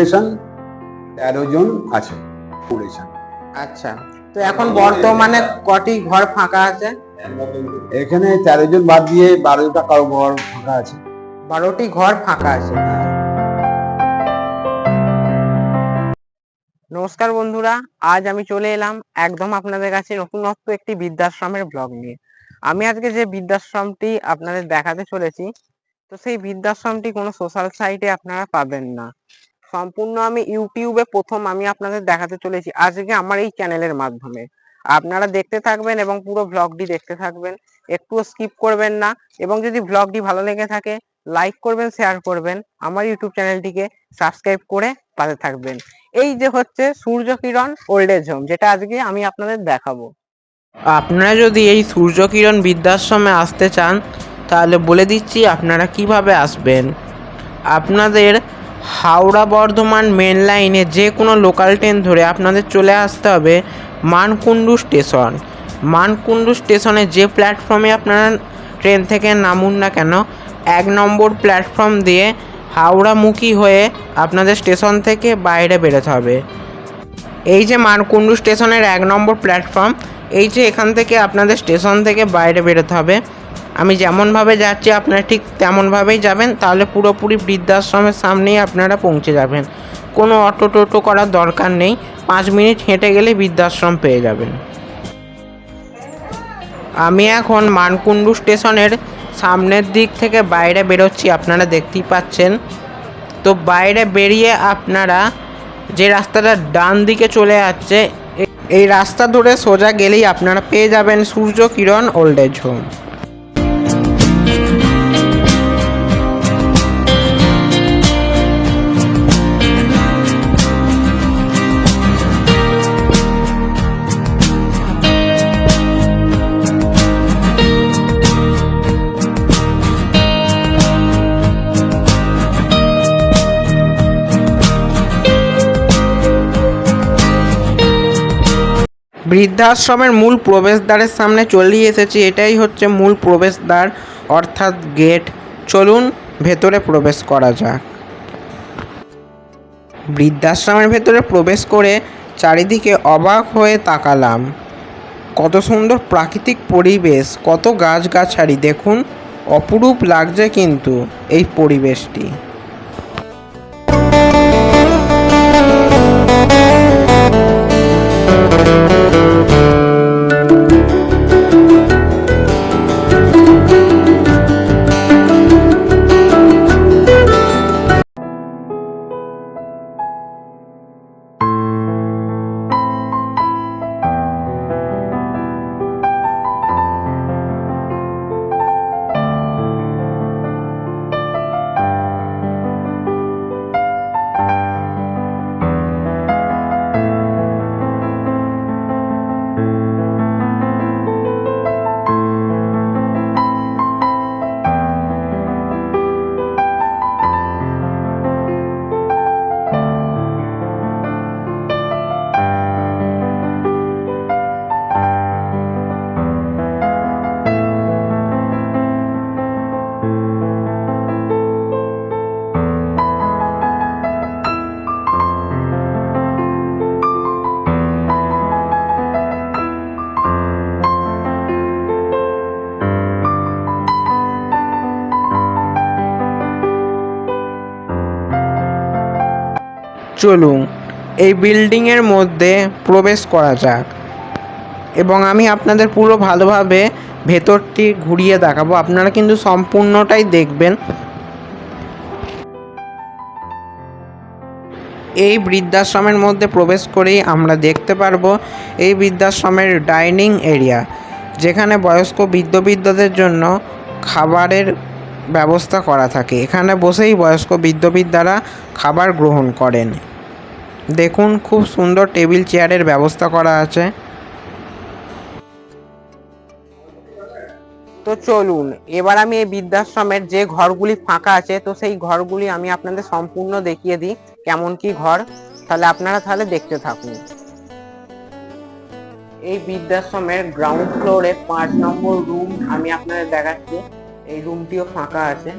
Accommodation তেরো জন আছে accommodation আচ্ছা তো এখন বর্তমানে কটি ঘর ফাঁকা আছে? এখানে তেরো জন বাদ দিয়ে বারোটা কারও ঘর ফাঁকা আছে। বারোটি ঘর ফাঁকা আছে। নমস্কার বন্ধুরা আজ আমি চলে এলাম একদম আপনাদের কাছে নতুনত্ব একটি বৃদ্ধাশ্রমের ব্লগ নিয়ে। আমি আজকে যে বৃদ্ধাশ্রমটি আপনাদের দেখাতে চলেছি তো সেই বৃদ্ধাশ্রমটি কোনো সোশ্যাল সাইটে আপনারা পাবেন না। সম্পূর্ণ আমি ইউটিউবে প্রথম আমি আপনাদের দেখাতে চলেছি। আজকে আমার এই চ্যানেলের মাধ্যমে। আপনারা দেখতে থাকবেন এবং পুরো ব্লগটি দেখতে থাকবেন। একটুও স্কিপ করবেন না এবং যদি ব্লগটি ভালো লেগে থাকে লাইক করবেন শেয়ার করবেন। আমার ইউটিউব চ্যানেলটিকে সাবস্ক্রাইব করে পাশে থাকবেন। এই যে হচ্ছে Surya Kiran old age home যেটা আজকে আমি আপনাদের দেখাবো। আপনারা যদি এই সূর্য কিরণ বৃদ্ধাশ্রমে আসতে চান, তাহলে বলে দিচ্ছি আপনারা কীভাবে আসবেন। আপনাদের হাওড়া বর্ধমান মেন লাইনে যে কোনো লোকাল ট্রেন ধরে আপনাদের চলে আসতে হবে মানকুণ্ডু স্টেশন মানকুণ্ডু স্টেশনে যে প্ল্যাটফর্মে আপনারা ট্রেন থেকে নামুন না কেন, এক নম্বর প্ল্যাটফর্ম দিয়ে হাওড়ামুখী হয়ে আপনাদের স্টেশন থেকে বাইরে বেরোতে হবে। এই যে মানকুণ্ডু স্টেশনের এক নম্বর প্ল্যাটফর্ম এই যে এখান থেকে আপনাদের স্টেশন থেকে বাইরে বেরোতে হবে। আমি যেমনভাবে যাচ্ছি, আপনারা ঠিক তেমনভাবেই যাবেন, তাহলে পুরোপুরি বৃদ্ধাশ্রমের সামনেই আপনারা পৌঁছে যাবেন। কোনো অটো টোটো করার দরকার নেই, পাঁচ মিনিট হেঁটে গেলে বৃদ্ধাশ্রম পেয়ে যাবেন। আমি এখন মানকুণ্ডু স্টেশনের সামনের দিক থেকে বাইরে বেরোচ্ছি, আপনারা দেখতেই পাচ্ছেন। তো বাইরে বেরিয়ে আপনারা যে রাস্তাটা ডান দিকে চলে যাচ্ছে এই রাস্তা ধরে সোজা গেলেই আপনারা পেয়ে যাবেন Surya Kiran old age home. বৃদ্ধাশ্রমের মূল প্রবেশদ্বারের সামনে চলেই এসেছি। এটাই হচ্ছে মূল প্রবেশদ্বার, অর্থাৎ গেট। চলুন ভেতরে প্রবেশ করা যাক। বৃদ্ধাশ্রমের ভেতরে প্রবেশ করে চারিদিকে অবাক হয়ে তাকালাম। কত সুন্দর প্রাকৃতিক পরিবেশ, কত গাছগাছালি। দেখুন, অপরূপ লাগছে কিন্তু এই পরিবেশটি। চলুন এই বিল্ডিংয়ের মধ্যে প্রবেশ করা যাক এবং আমি আপনাদের পুরো ভালোভাবে ভেতরটি ঘুরিয়ে দেখাবো। আপনারা কিন্তু সম্পূর্ণটাই দেখবেন। এই বৃদ্ধাশ্রমের মধ্যে প্রবেশ করেই আমরা দেখতে পারব এই বৃদ্ধাশ্রমের ডাইনিং এরিয়া, যেখানে বয়স্ক বৃদ্ধ বৃদ্ধদের জন্য খাবারের ব্যবস্থা করা থাকে। এখানে বসেই বয়স্ক বৃদ্ধ বৃদ্ধারা খাবার গ্রহণ করেন। দেখুন, খুব সুন্দর টেবিল চেয়ারের ব্যবস্থা করা আছে। তো চলুন, এবার আমি এই বৃদ্ধাশ্রমের যে ঘরগুলি ফাঁকা আছে, তো সেই ঘরগুলি আমি আপনাদের সম্পূর্ণ দেখিয়ে দিই, কেমন কি ঘর। তাহলে আপনারা তাহলে দেখতে থাকুন। এই বৃদ্ধাশ্রমের গ্রাউন্ড ফ্লোরে পাঁচ নম্বর রুম আমি আপনাদের দেখাচ্ছি। এই রুমটিও ফাঁকা আছে।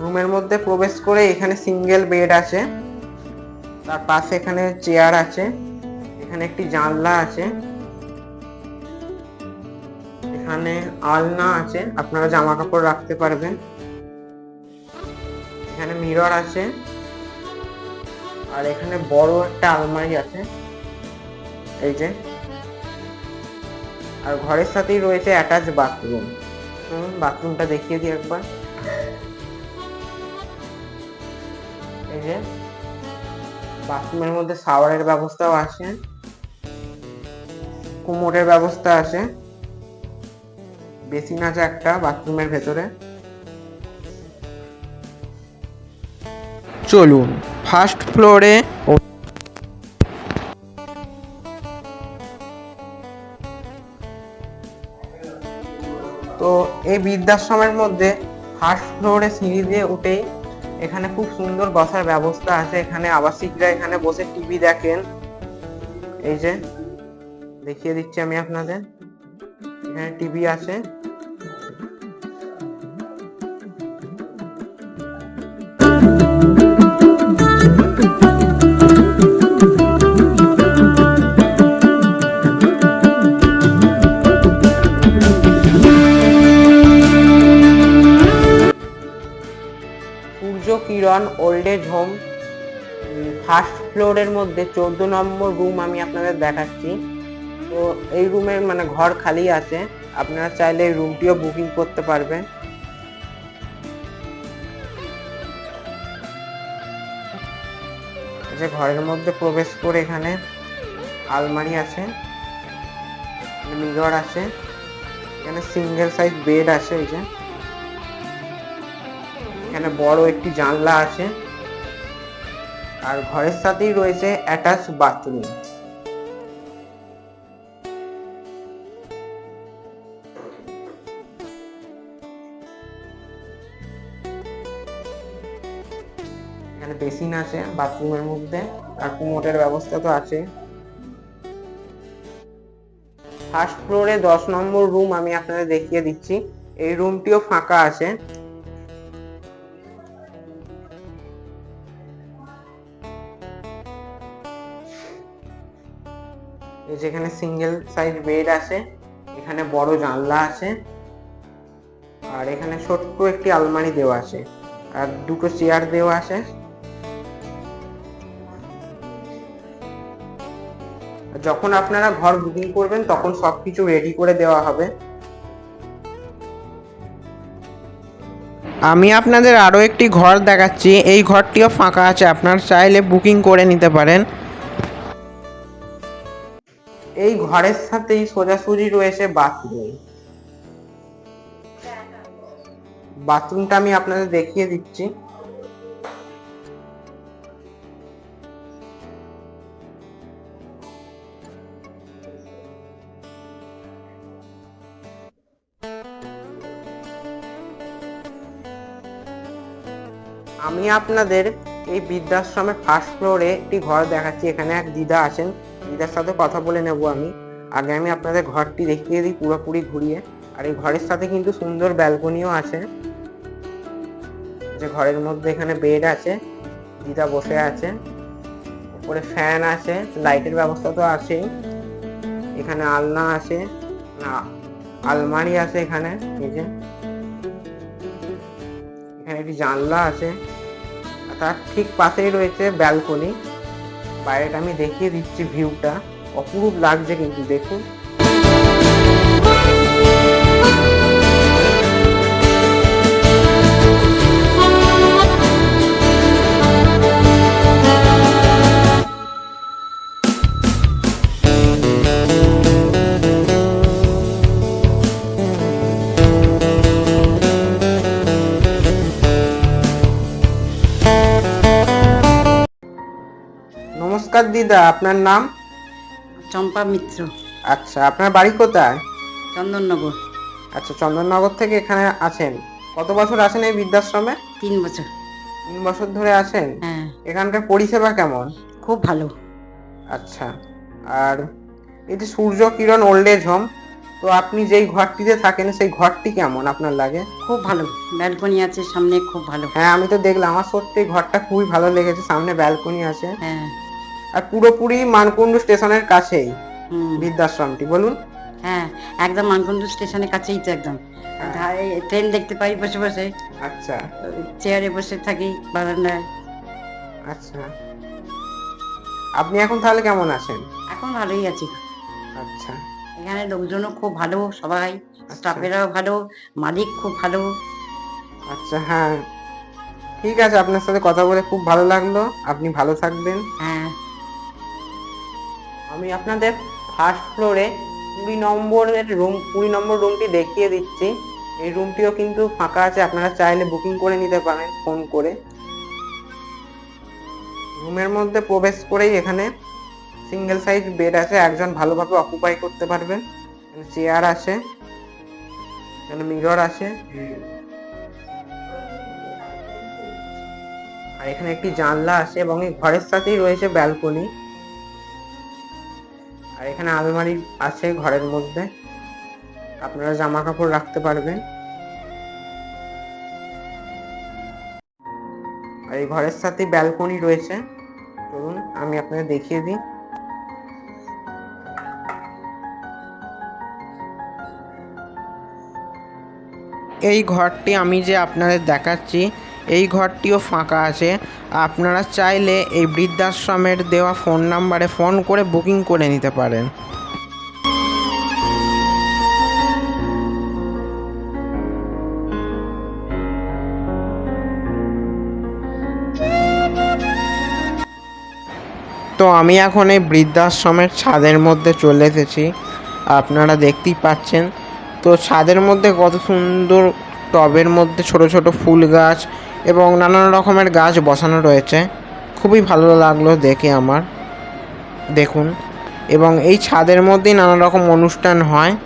রুমের মধ্যে প্রবেশ করে এখানে সিঙ্গেল বেড আছে। তার পাশে এখানে চেয়ার আছে। এখানে একটি জানলা আছে। এখানে আলনা আছে। আপনারা জামা কাপড় রাখতে পারবেন। এখানে মিরর আছে। আর এখানে বড় একটা আলমারি আছে। এই যে। আর ঘরের সাথেই রয়েছে অ্যাটাচ বাথরুম বাথরুমটা দেখিয়ে দিই একবার। এই যে। বাথরুমের মধ্যে শাওয়ারের ব্যবস্থাও আছে। কুমোরের ব্যবস্থা আছে। বেসিন আছে একটা বাথরুমের ভেতরে। চলুন। ফার্স্ট ফ্লোরে তো এই বৃদ্ধাশ্রমের মধ্যে ফার্স্ট ফ্লোরে সিঁড়ি দিয়ে উঠেই এখানে খুব সুন্দর বসার ব্যবস্থা আছে। এখানে আবাসিকরা এখানে বসে টিভি দেখেন। এই যে দেখিয়ে দিচ্ছি আমি আপনাদের। এখানে টিভি আছে। এজ হোম ফার্স্ট ফ্লোরের মধ্যে চোদ্দ নম্বর রুম আমি আপনাদের দেখাচ্ছি। তো এই রুমের মানে ঘর খালি আছে, আপনারা চাইলে এই রুমটিও বুকিং করতে পারবেন। যে ঘরের মধ্যে প্রবেশ করে এখানে আলমারি আছে মিরর আছে, এখানে সিঙ্গেল সাইজ বেড আছে যে। এখানে বড় একটি জানলা আছে। আর ঘরের সাথেই রয়েছে অ্যাটাচ বাথরুম এখানে বেসিন আছে বাথরুমের মধ্যে আর কুমোটের ব্যবস্থা তো আছে। ফার্স্ট ফ্লোরে দশ নম্বর রুম আমি আপনাদের দেখিয়ে দিচ্ছি। এই রুমটিও ফাঁকা আছে। যেখানে সিঙ্গেল সাইজ বেড আছে, এখানে বড় জানলা আছে, আর এখানে ছোট্ট একটি আলমারি দেওয়া আছে, আর দুটো চেয়ার দেওয়া আছে। যখন আপনারা ঘর বুকিং করবেন, তখন সবকিছু রেডি করে দেওয়া হবে। আমি আপনাদের আরও একটি ঘর দেখাচ্ছি। এই ঘরটিও ফাঁকা আছে, আপনার চাইলে বুকিং করে নিতে পারেন। এই ঘরের সাথেই সোজাসুজি রয়েছে বাথরুম বাথরুমটা আমি আপনাদের দেখিয়ে দিচ্ছি। আমি আপনাদের এই বৃদ্ধাশ্রমের ফার্স্ট ফ্লোরে একটি ঘর দেখাচ্ছি। এখানে এক দিদা আছেন। দিদার সাথে কথা বলে নেব আমি। আগে আমি আপনাদের ঘরটি দেখিয়ে দিই পুরোপুরি ঘুরিয়ে। আর এই ঘরের সাথে কিন্তু সুন্দর ব্যালকনিও আছে। যে ঘরের মধ্যে এখানে বেড আছে, দিদা বসে আছে। উপরে ফ্যান আছে, লাইটের ব্যবস্থা তো আছেই। এখানে আলনা আছে আলমারি আছে এখানে যে। এখানে একটি জানলা আছে। তার ঠিক পাশেই রয়েছে ব্যালকনি। বাইরেটা আমি দেখিয়ে দিচ্ছি ভিউটা। অপরূপ লাগছে কিন্তু দেখুন। নমস্কার দিদা আপনার নাম? চম্পা মিত্র। আচ্ছা আপনার বাড়ি কোথায়? চন্দননগর। আচ্ছা চন্দননগর থেকে এখানে আছেন কত বছর আছেন এই বৃদ্ধাশ্রমে? তিন বছর। তিন বছর ধরে আছেন হ্যাঁ। এখানকার পরিষেবা কেমন? খুব ভালো। আচ্ছা আর এই যে Surya Kiran old age home তো আপনি যেই ঘরটিতে থাকেন সেই ঘরটি কেমন আপনার লাগে? খুব ভালো। ব্যালকনি আছে সামনে খুব ভালো। হ্যাঁ আমি তো দেখলাম আমার সত্যি ঘরটা খুবই ভালো লেগেছে সামনে ব্যালকনি আছে। হ্যাঁ। আর পুরোপুরি মানকুণ্ডু স্টেশনের কাছেই হুম, বৃদ্ধাশ্রমটি বলুন। হ্যাঁ একদম মানকুণ্ডু স্টেশনের কাছেই তো একদম। ধারে ট্রেন দেখতে পাই বসে বসে। আচ্ছা। চেয়ারে বসে থাকি বারান্দায়। আচ্ছা। আপনি এখন তাহলে কেমন আছেন? এখন ভালোই আছি। আচ্ছা। এখানে লোকজনও খুব ভালো সবাই। আচ্ছা। স্টাফেরাও ভালো মালিক খুব ভালো। আচ্ছা হ্যাঁ। ঠিক আছে আপনার সাথে কথা বলে খুব ভালো লাগল। আপনি ভালো থাকবেন। হ্যাঁ। আমি আপনাদের ফার্স্ট ফ্লোরে কুড়ি নম্বরের রুম কুড়ি নম্বর রুমটি দেখিয়ে দিচ্ছি। এই রুমটিও কিন্তু ফাঁকা আছে, আপনারা চাইলে বুকিং করে নিতে পারেন ফোন করে। রুমের মধ্যে প্রবেশ করেই এখানে সিঙ্গেল সাইজ বেড আছে, একজন ভালোভাবে অকুপাই করতে পারবেন। চেয়ার আছে, এখানে মিরর আছে। আর এখানে একটি জানলা আছে এবং এই ঘরের সাথেই রয়েছে ব্যালকনি আর এখানে আলমারি আছে ঘরের মধ্যে। আপনারা জামা কাপড় রাখতে পারবেন। আর এই ঘরের সাথে ব্যালকনি রয়েছে। চলুন, আমি আপনাদের দেখিয়ে দিই। এই ঘরটি আমি যে আপনাদের দেখাচ্ছি এই ঘরটিও ফাঁকা আছে। আপনারা চাইলে এই বৃদ্ধাশ্রমের দেওয়া ফোন নাম্বারে ফোন করে বুকিং করে নিতে পারেন। তো আমি এখন এই বৃদ্ধাশ্রমের ছাদের মধ্যে চলে এসেছি। আপনারা দেখতেই পাচ্ছেন। তো ছাদের মধ্যে কত সুন্দর টবের মধ্যে ছোট ছোট ফুল গাছ এবং নানান রকমের গাছ বসানো রয়েছে। খুবই ভালো লাগল দেখে আমার। দেখুন। এবং এই ছাদের মধ্যেই নানা রকম অনুষ্ঠান হয়।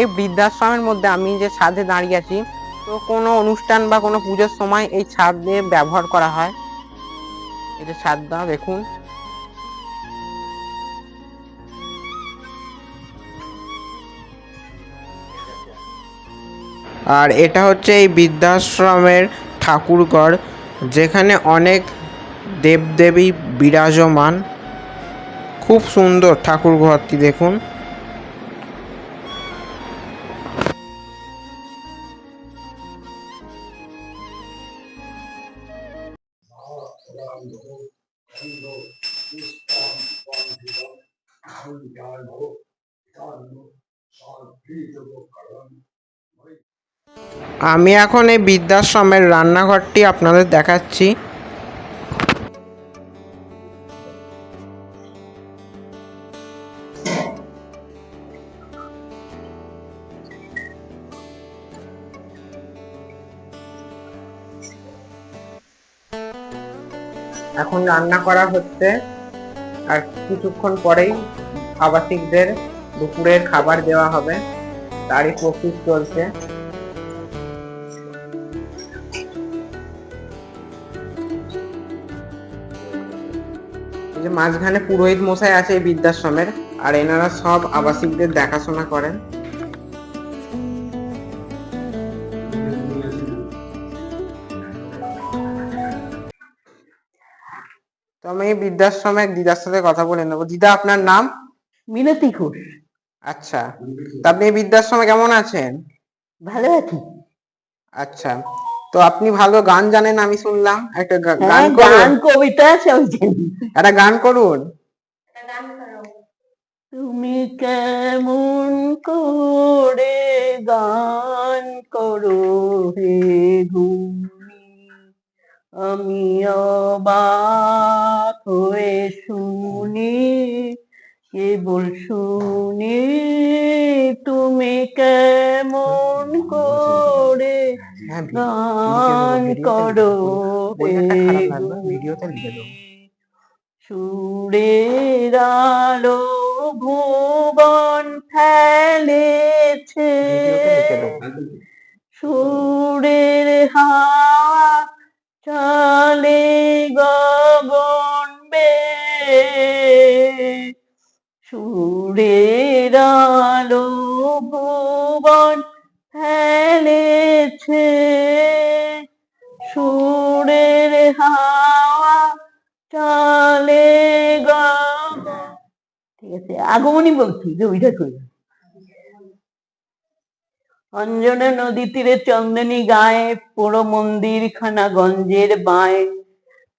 এই বৃদ্ধাশ্রমের মধ্যে আমি যে ছাদে দাঁড়িয়ে আছি, তো কোনো অনুষ্ঠান বা কোনো পুজোর সময় এই ছাদ দিয়ে ব্যবহার করা হয়? এই যে ছাদটা দেখুন। আর এটা হচ্ছে এই বৃদ্ধাশ্রমের ঠাকুরঘর, যেখানে অনেক দেবদেবী বিরাজমান। খুব সুন্দর আমি এখন এই বৃদ্ধাশ্রমের রান্নাঘরটি আপনাদের দেখাচ্ছি। রান্না করা হচ্ছে। আর কিছুক্ষণ পরেই আবাসিকদের দুপুরের খাবার দেওয়া হবে। তারই প্রস্তুত চলছে। যে মাঝখানে পুরোহিত মশাই আছে এই বৃদ্ধাশ্রমের, আর এনারা সব আবাসিকদের দেখাশোনা করেন। আমি এই বৃদ্ধাশ্রমের দিদার সাথে কথা বলে নেব। দিদা আপনার নাম? মিনতি ঘোষ। আচ্ছা। তা আপনি বৃদ্ধাশ্রমে কেমন আছেন? ভালো আছি। আচ্ছা। তো আপনি ভালো গান জানেন আমি শুনলাম। একটা গা- গান হ্যাঁ, করুন। গান কবিতা সব জানি। একটা গান করুন। তুমি কেমন করে গান করো হে ঘুমি আমি অবাক হয়ে শুনি কেবল শুনি তুমি কেমন করে হ্যাঁ গান করো। সুরের আলো ভুবন ফেলেছে। সুরের হাওয়া চলে গগন বেয়ে সুরের আলো ভুবন ফেলেছে। সুরের হাওয়া চলে গগন, ঠিক আছে, আগমনী বলছি কবিতা করি অঞ্জনা নদী তীরে চন্দনী গায়ে পোড়ো মন্দির খানা গঞ্জের বাঁয়ে।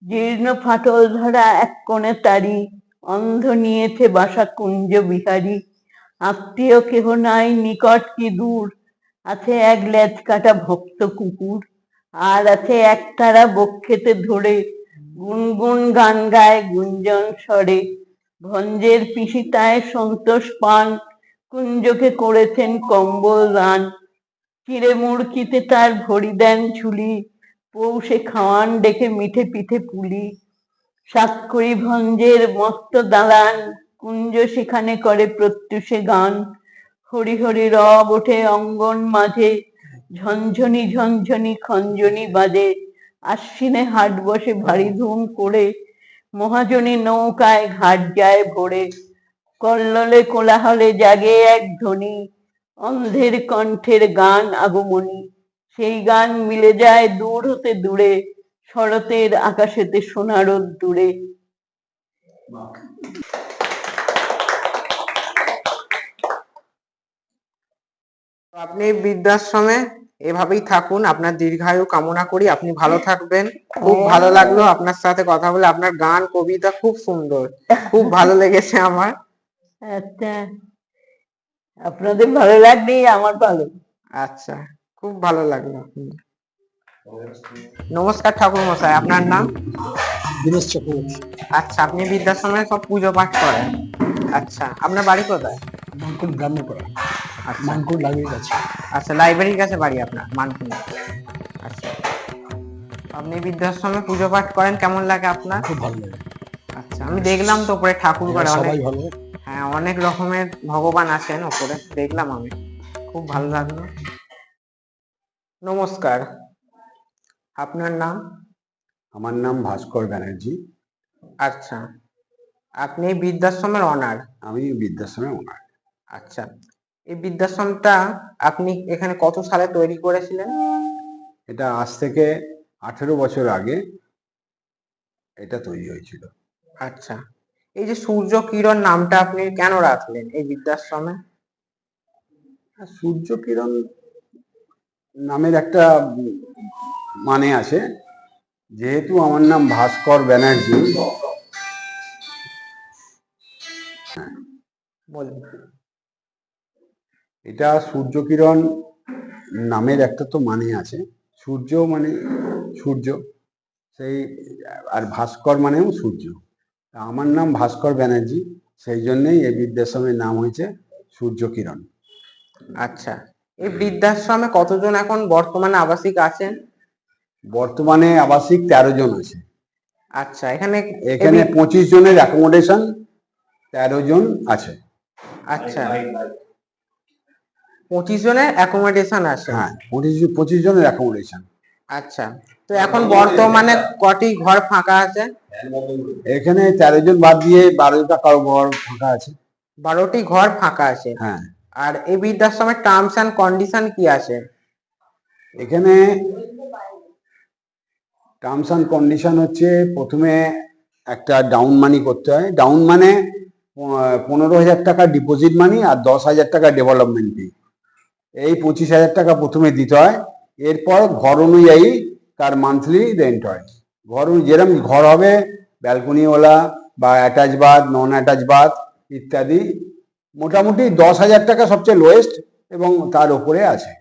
জীর্ণ ফাটল ধরা এক কোণে তারি, অন্ধ নিয়েছে বাসা কুঞ্জ বিহারী। আত্মীয় কেহ নাই, নিকট কি দূর? আছে এক লেজ কাটা ভক্ত কুকুর, আর আছে এক তারা বক্ষেতে ধরে। গুনগুন গান গায়, গুঞ্জন স্বরে। ভঞ্জের পিসিতায় সন্তোষ পান, কুঞ্জকে করেছেন কম্বল দান। চিড়ে মুড়কিতে তার ভরি দেন ঝুলি পৌষে খাওয়ান ডেকে মিঠে পিঠে পুলি। সাতকড়ি ভঞ্জের মস্ত দালান, কুঞ্জ সেখানে করে প্রত্যুষে গান। হরি হরি রব ওঠে অঙ্গন মাঝে, ঝনঝনি ঝনঝনি খঞ্জনি বাজে। আশ্বিনে হাট বসে ভারী ধুম করে, মহাজনী নৌকায় ঘাট যায় ভোরে। কল্লোলে কোলাহলে জাগে এক ধ্বনি। অন্ধের কণ্ঠের গান আগমনী। সেই গান মিলে যায় দূর হতে দূরে শরতের আকাশেতে সোনারোদ দূরে আপনি বৃদ্ধাশ্রমে এভাবেই থাকুন আপনার দীর্ঘায়ু কামনা করি আপনি ভালো থাকবেন। খুব ভালো লাগল আপনার সাথে কথা বলে আপনার গান কবিতা খুব সুন্দর খুব ভালো লেগেছে আমার। আচ্ছা। আপনাদের ভালো লাগলেই আমার ভালো। আচ্ছা খুব ভালো লাগল নমস্কার ঠাকুর মশাই আপনার নাম? দীনেশ চক্রবর্তী। আচ্ছা আপনি বৃদ্ধাশ্রমে সব পুজো পাঠ করেন? আচ্ছা আপনার বাড়ি কোথায়? মানকুল গ্রামে পড়া। আচ্ছা। মানকুল লাগিয়ে গেছে আচ্ছা লাইব্রেরির কাছে বাড়ি আপনার মানকুনি আচ্ছা। আপনি বৃদ্ধাশ্রমে পুজো পাঠ করেন কেমন লাগে আপনার? খুব ভালো লাগে। আচ্ছা আমি দেখলাম তো উপরে ঠাকুর করে অনেক। সবাই ভালো। হ্যাঁ অনেক রকমের ভগবান আছেন ওপরে দেখলাম আমি। খুব ভালো লাগল। নমস্কার। আপনার নাম? আমার নাম ভাস্কর ব্যানার্জি। আচ্ছা। আপনি বৃদ্ধাশ্রমের অনার? আমি বৃদ্ধাশ্রমে ওনার আচ্ছা। এই বৃদ্ধাশ্রমটা আপনি এখানে কত সালে তৈরি করেছিলেন? এটা আজ থেকে আঠেরো বছর আগে এটা তৈরি হয়েছিল। আচ্ছা। এই যে সূর্য কিরণ নামটা আপনি কেন রাখলেন এই বৃদ্ধাশ্রমে? সূর্য কিরণ নামের একটা মানে আছে যেহেতু আমার নাম ভাস্কর ব্যানার্জি। বলুন। এটা সূর্য কিরণ নামের একটা তো মানে আছে। সূর্য মানে সূর্য সেই আর ভাস্কর মানেও সূর্য। আমার নাম ভাস্কর ব্যানার্জি সেই জন্যই এই বৃদ্ধাশ্রমের নাম হয়েছে সূর্য কিরণ আচ্ছা এই বৃদ্ধাশ্রমে কতজন এখন বর্তমানে আবাসিক আছেন? বর্তমানে আবাসিক তেরো জন আছে। আচ্ছা এখানে এখানে পঁচিশ জনের অ্যাকোমোডেশন তেরো জন আছে। আচ্ছা পঁচিশ জনের অ্যাকোমোডেশন আছে? হ্যাঁ পঁচিশ পঁচিশ জনের অ্যাকোমোডেশন আচ্ছা তো এখন বর্তমানে কটি ঘর ফাঁকা আছে? এখানে তেরো জন বাদ দিয়ে বারোটা কারও ঘর ফাঁকা আছে। বারোটি ঘর ফাঁকা আছে। হ্যাঁ। আর এই বৃদ্ধাশ্রমের টার্মস অ্যান্ড কন্ডিশন কি আছে? এখানে টার্মস অ্যান্ড কন্ডিশন হচ্ছে প্রথমে একটা ডাউন মানি করতে হয়। ডাউন মানে পনেরো হাজার টাকা ডিপোজিট মানি আর দশ হাজার টাকা ডেভেলপমেন্ট ফি এই পঁচিশ হাজার টাকা প্রথমে দিতে হয়। এরপর ঘর অনুযায়ী তার মান্থলি রেন্ট হয়। ঘর যেরকম ঘর হবে ব্যালকনিওয়ালা বা attach bath non attach bath ইত্যাদি মোটামুটি দশ হাজার টাকা সবচেয়ে লোয়েস্ট এবং তার উপরে আছে।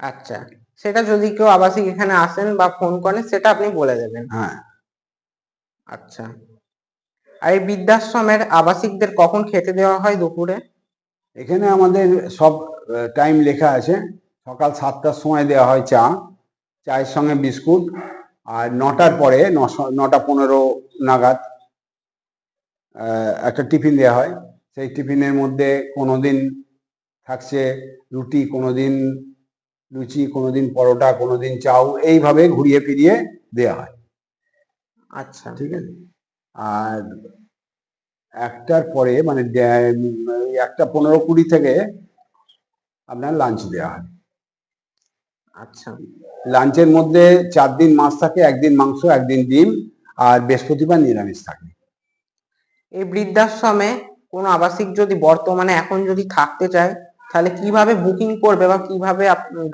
আচ্ছা সেটা যদি কেউ আবাসিক এখানে আসেন বা ফোন করেন সেটা আপনি বলে দেবেন। হ্যাঁ। আচ্ছা আর এই বৃদ্ধাশ্রমের আবাসিকদের কখন খেতে দেওয়া হয় দুপুরে? এখানে আমাদের সব টাইম লেখা আছে। সকাল সাতটার সময় দেওয়া হয় চা। চায়ের সঙ্গে বিস্কুট আর নটার পরে নটা পনেরো নাগাদ একটা টিফিন দেওয়া হয়। সেই টিফিনের মধ্যে কোনো দিন থাকছে রুটি কোনো দিন লুচি কোনো দিন পরোটা কোনো দিন চাউ এইভাবে ঘুরিয়ে ফিরিয়ে দেওয়া হয়। আচ্ছা। ঠিক আছে? আর একটার পরে মানে একটা পনেরো কুড়ি থেকে আপনার লাঞ্চ দেওয়া হয়। আচ্ছা। লাঞ্চের মধ্যে চার দিন মাছ থাকে একদিন মাংস একদিন ডিম আর বৃহস্পতিবার নিরামিষ থাকে। এই বৃদ্ধাশ্রমে কোনো আবাসিক যদি বর্তমানে এখন যদি থাকতে চায় তাহলে কীভাবে বুকিং করবে বা কীভাবে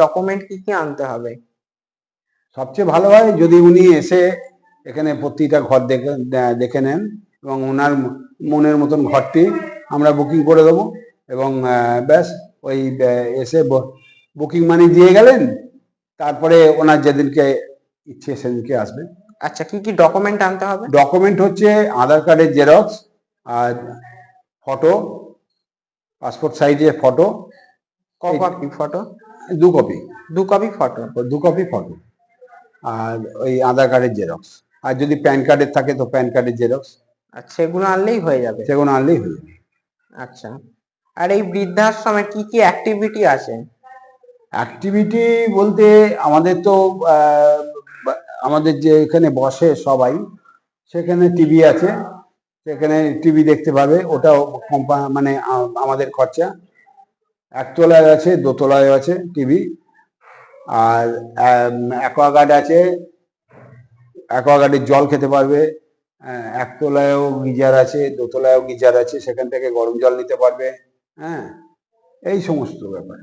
ডকুমেন্ট কি কি আনতে হবে? সবচেয়ে ভালো হয় যদি উনি এসে এখানে প্রতিটা ঘর দেখে দেখে নেন এবং ওনার মনের মতন ঘরটি আমরা বুকিং করে দেবো এবং ব্যাস ওই এসে বুকিং মানি দিয়ে গেলেন তারপরে ওনার যেদিনকে ইচ্ছে সেদিনকে আসবেন আচ্ছা কি কি ডকুমেন্ট আনতে হবে? ডকুমেন্ট হচ্ছে আধার কার্ডের জেরক্স আর ফটো পাসপোর্ট সাইজের ফটো কপি ফটো দু কপি দু কপি ফটো দু কপি ফটো আর ওই আধার কার্ডের জেরক্স আর যদি প্যান কার্ডের থাকে তো প্যান কার্ডের জেরক্স আচ্ছা সেগুলো আনলেই হয়ে যাবে? সেগুলো আনলেই হয়ে যাবে। আচ্ছা। আর এই বৃদ্ধাশ্রমে কি কি অ্যাক্টিভিটি আছে অ্যাক্টিভিটি বলতে আমাদের তো আমাদের যে এখানে বসে সবাই, সেখানে টিভি আছে, সেখানে টিভি দেখতে পাবে, ওটাও মানে আমাদের খরচা। একতলায় আছে, দোতলায় আছে টিভি আর অ্যাকোয়াগার্ড আছে অ্যাকোয়াগার্ডের জল খেতে পারবে একতলায়ও গিজার আছে, দোতলায়ও গিজার আছে, সেখান থেকে গরম জল নিতে পারবে হ্যাঁ এই সমস্ত ব্যাপার।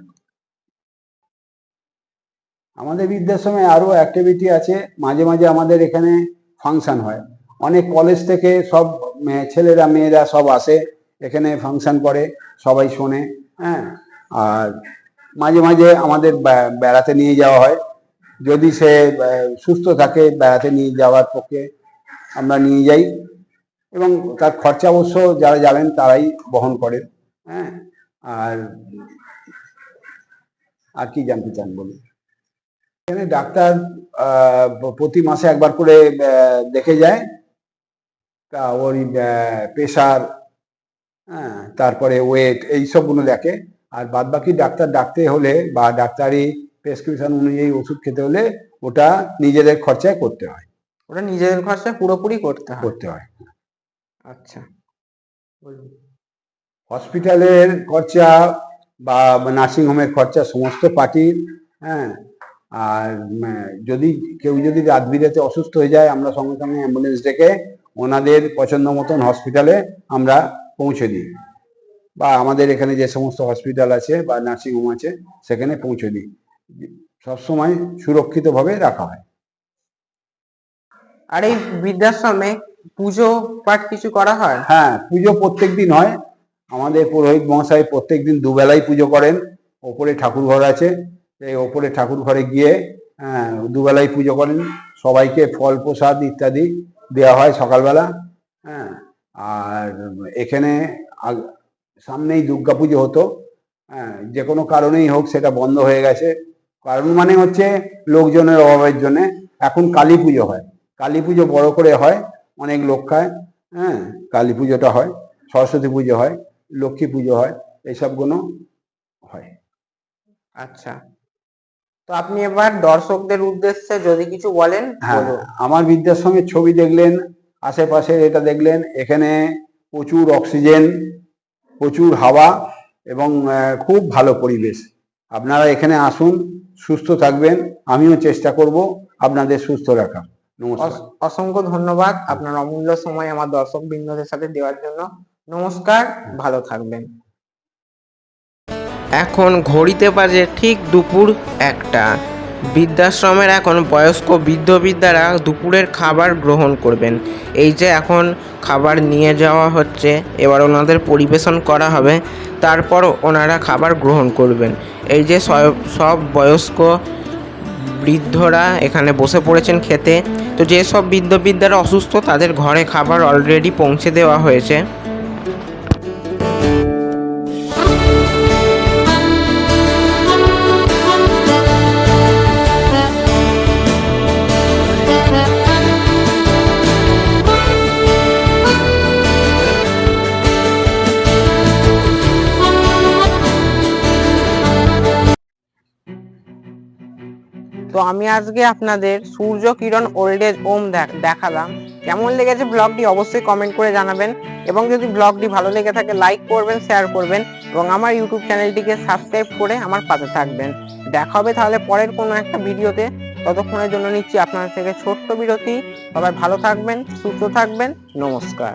আমাদের বৃদ্ধাশ্রমে আরও অ্যাক্টিভিটি আছে। মাঝে মাঝে আমাদের এখানে ফাংশন হয়। অনেক কলেজ থেকে সব ছেলেরা, মেয়েরা সব আসে। এখানে ফাংশন করে, সবাই শোনে হ্যাঁ? আর মাঝে মাঝে আমাদের বেড়াতে নিয়ে যাওয়া হয়। যদি সে সুস্থ থাকে, বেড়াতে নিয়ে যাওয়ার পক্ষে আমরা নিয়ে যাই। এবং তার খরচা অবশ্য যারা যাবেন তারাই বহন করেন হ্যাঁ? আর আর কি জানতে চান বলুন? এখানে ডাক্তার প্রতি মাসে একবার করে দেখে যায়। তা ওর প্রেশার হ্যাঁ তারপরে ওয়েট এই সবগুলো দেখে। আর বাদ বাকি ডাক্তার ডাকতে হলে বা ডাক্তারি প্রেসক্রিপশন অনুযায়ী ওষুধ খেতে হলে ওটা নিজেদের খরচায় করতে হয়। ওটা নিজেদের খরচায় পুরোপুরি করতে হবে করতে হয়। আচ্ছা। হসপিটালের খরচা বা নার্সিং হোমের খরচা সমস্ত পার্টির হ্যাঁ আর যদি কেউ যদি রাত বিরেতে অসুস্থ হয়ে যায় আমরা সঙ্গে সঙ্গে অ্যাম্বুলেন্স ডেকে ওনাদের পছন্দ মতন হসপিটালে আমরা পৌঁছে দিই। বা আমাদের এখানে যে সমস্ত হসপিটাল আছে বা নার্সিংহোম আছে সেখানে পৌঁছে দিই। সবসময় সুরক্ষিতভাবে রাখা হয়। আর এই বৃদ্ধাশ্রমে পুজো পাঠ কিছু করা হয়? হ্যাঁ পুজো প্রত্যেক দিন হয়। আমাদের পুরোহিত মহাশয় প্রত্যেক দিন দুবেলাই পুজো করেন। ওপরে ঠাকুর ঘর আছে। ওপরে ঠাকুর ঘরে গিয়ে হ্যাঁ, দুবেলাই পুজো করেন। সবাইকে ফল প্রসাদ ইত্যাদি দেওয়া হয় সকালবেলা হ্যাঁ। আর এখানে সামনেই দুর্গা পুজো হতো হ্যাঁ। যে কোনো কারণেই হোক সেটা বন্ধ হয়ে গেছে। কারণ মানে হচ্ছে লোকজনের অভাবের জন্য এখন কালী পুজো হয়। কালী পুজো বড় করে হয় অনেক লোক খায় হ্যাঁ। কালী পুজোটা হয় সরস্বতী পুজো হয় লক্ষ্মী পুজো হয় এইসবগুলো হয়। আচ্ছা। তো আপনি এবার দর্শকদের উদ্দেশ্যে যদি কিছু বলেন হ্যাঁ। আমার বৃদ্ধাশ্রমের ছবি দেখলেন আশেপাশে এটা দেখলেন এখানে প্রচুর অক্সিজেন প্রচুর হাওয়া এবং খুব ভালো পরিবেশ। আপনারা এখানে আসুন সুস্থ থাকবেন আমিও চেষ্টা করব আপনাদের সুস্থ রাখার। নমস্কার। অসংখ্য ধন্যবাদ আপনার অমূল্য সময় আমার দর্শক বৃন্দদের সাথে দেওয়ার জন্য। নমস্কার ভালো থাকবেন। এখন ঘড়িতে বাজে ঠিক দুপুর একটা। বৃদ্ধাশ্রমের এখন বয়স্ক বৃদ্ধ বৃদ্ধারা দুপুরের খাবার গ্রহণ করবেন। এই যে এখন খাবার নিয়ে যাওয়া হচ্ছে, এবার ওনাদের পরিবেশন করা হবে তারপর ওনারা খাবার গ্রহণ করবেন। এই যে সব বয়স্ক বৃদ্ধরা এখানে বসে পড়েছেন খেতে। তো যেসব বৃদ্ধ বৃদ্ধারা অসুস্থ, তাদের ঘরে খাবার অলরেডি পৌঁছে দেওয়া হয়েছে। তো আমি আজকে আপনাদের Surya Kiran old age home দেখালাম। কেমন লেগেছে ব্লগটি অবশ্যই কমেন্ট করে জানাবেন এবং যদি ব্লগটি ভালো লেগে থাকে লাইক করবেন শেয়ার করবেন এবং আমার ইউটিউব চ্যানেলটিকে সাবস্ক্রাইব করে আমার পাশে থাকবেন। দেখা হবে তাহলে পরের কোনো একটা ভিডিওতে। ততক্ষণের জন্য নিচ্ছি আপনাদের থেকে ছোট্ট বিরতি। সবাই ভালো থাকবেন, সুস্থ থাকবেন। নমস্কার।